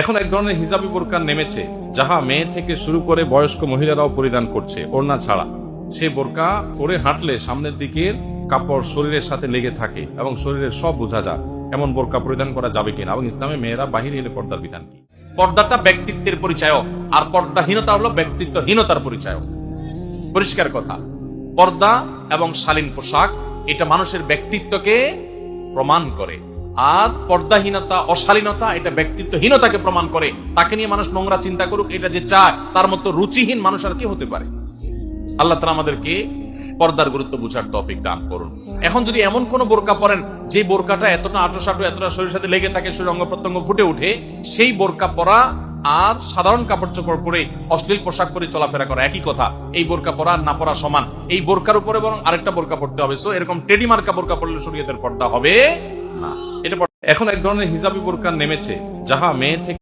এখন এক ধরনের হিজাবি বোরকা নেমেছে, যাহা মেয়ে থেকে শুরু করে বয়স্ক মহিলারাও পরিধান করছে, ওড়না ছাড়া। সেই বোরকা পরে হাঁটলে সামনের দিকের কাপড় শরীরের সাথে লেগে থাকে এবং শরীরের সব বোঝা যায়, এমন বোরকা পরিধান করা যাবে কিনা এবং ইসলামে মেয়েরা বাহিরে এলে পর্দার বিধান কি? পর্দাটা ব্যক্তিত্বের পরিচয় আর পর্দাহীনতা হলো ব্যক্তিত্বহীনতার পরিচয় পরিষ্কার কথা, পর্দা এবং শালীন পোশাক, এটা মানুষের ব্যক্তিত্বকে প্রমাণ করে। আর পর্দাহীনতা, অশালীনতা, এটা ব্যক্তিত্বহীনতাকে প্রমাণ করে। তাকে নিয়ে মানুষ নোংরা চিন্তা করুক, এটা যে চায়, তার মতো রুচিহীন মানুষ আর কি হতে পারে? আল্লাহ তালা আমাদেরকে পর্দার গুরুত্ব বুঝার তফিক দান করুন। এখন যদি এমন কোন বোরকা পরেন, যে বোরকাটা এতটা আটোসাটো, এতটা শরীরের সাথে লেগে থাকে শরীর অঙ্গ প্রত্যঙ্গ ফুটে উঠে সেই বোরকা পরা আর সাধারণ কাপড় চোপড় পরে অশ্লীল পোশাক পরে চলাফেরা করা একই কথা। এই বোরকা পরা আর না পরা সমান। এই বোরকার উপরে বরং আরেকটা বোরকা পড়তে হবে। সো এরকম টেডি মার্কা বোরকা পড়লে শরীয়তের পর্দা হবে এখন এক ধরনের হিজাবি বোরকা নেমেছে যাহা মেয়ে থেকে